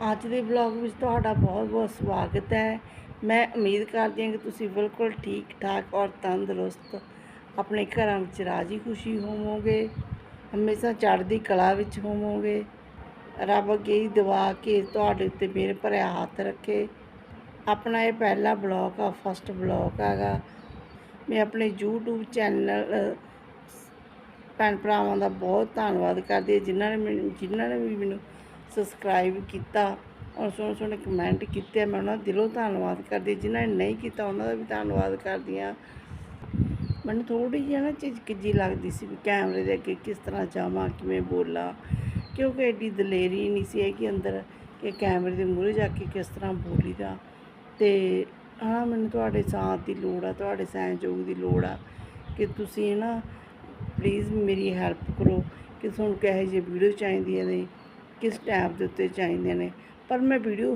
ਅੱਜ ਦੇ ਵਲੌਗ ਵਿੱਚ ਤੁਹਾਡਾ ਬਹੁਤ-ਬਹੁਤ ਸਵਾਗਤ ਹੈ। ਮੈਂ ਉਮੀਦ ਕਰਦੀ ਹਾਂ ਕਿ ਤੁਸੀਂ ਬਿਲਕੁਲ ਠੀਕ ਠਾਕ ਔਰ ਤੰਦਰੁਸਤ ਆਪਣੇ ਘਰਾਂ ਵਿੱਚ ਰਾਜੀ ਖੁਸ਼ੀ ਹੋਵੋਗੇ, ਹਮੇਸ਼ਾ ਚੜ੍ਹਦੀ ਕਲਾ ਵਿੱਚ ਹੋਵੋਗੇ। ਰੱਬ ਅੱਗੇ ਹੀ ਦੁਆ ਕੇ ਤੁਹਾਡੇ ਉੱਤੇ ਮੇਰੇ ਭਰਿਆ ਹੱਥ ਰੱਖੇ। ਆਪਣਾ ਇਹ ਪਹਿਲਾ ਬਲੌਗ ਆ ਫਸਟ ਬਲੌਗ ਹੈਗਾ। ਮੈਂ ਆਪਣੇ YouTube ਚੈਨਲ ਭੈਣ ਭਰਾਵਾਂ ਦਾ ਬਹੁਤ ਧੰਨਵਾਦ ਕਰਦੀ ਹਾਂ, ਜਿਨ੍ਹਾਂ ਨੇ ਮੈਨੂੰ, ਜਿਨ੍ਹਾਂ ਨੇ ਵੀ ਮੈਨੂੰ ਸਬਸਕ੍ਰਾਈਬ ਕੀਤਾ, ਔਰ ਸੋਹਣੇ ਸੋਹਣੇ ਕਮੈਂਟ ਕੀਤੇ, ਮੈਂ ਉਹਨਾਂ ਦਾ ਦਿਲੋਂ ਧੰਨਵਾਦ ਕਰਦੀ ਹਾਂ। ਜਿਨ੍ਹਾਂ ਨੇ ਨਹੀਂ ਕੀਤਾ, ਉਹਨਾਂ ਦਾ ਵੀ ਧੰਨਵਾਦ ਕਰਦੀ ਹਾਂ ਮੈਨੂੰ ਥੋੜੀ ਜਿਹੀ ਨਾ ਝਿਜਕ ਲੱਗਦੀ ਸੀ ਵੀ ਕੈਮਰੇ ਦੇ ਅੱਗੇ ਕਿਸ ਤਰ੍ਹਾਂ ਜਾਵਾਂ, ਕਿਵੇਂ ਬੋਲਾਂ, ਕਿਉਂਕਿ ਐਡੀ ਦਲੇਰੀ ਨਹੀਂ ਸੀ ਹੈਗੀ ਅੰਦਰ ਕਿ ਕੈਮਰੇ ਦੇ ਮੂਹਰੇ ਜਾ ਕੇ ਕਿਸ ਤਰ੍ਹਾਂ ਬੋਲੀਦਾ ਤੇ ਹਾਂ, ਮੈਨੂੰ ਤੁਹਾਡੇ ਸਾਥ ਦੀ ਲੋੜ ਆ, ਤੁਹਾਡੇ ਸਹਿਯੋਗ ਦੀ ਲੋੜ ਆ ਕਿ ਤੁਸੀਂ ਨਾ ਪਲੀਜ਼ ਮੇਰੀ ਹੈਲਪ ਕਰੋ, ਕਿ ਤੁਹਾਨੂੰ ਕਿਹੋ ਜਿਹੀ ਵੀਡੀਓ ਚਾਹੀਦੀਆਂ ਨੇ ਕਿਸ ਟੈਪ ਦੇ ਉੱਤੇ ਚਾਹੀਦੀਆਂ ਨੇ। ਪਰ ਮੈਂ ਵੀਡੀਓ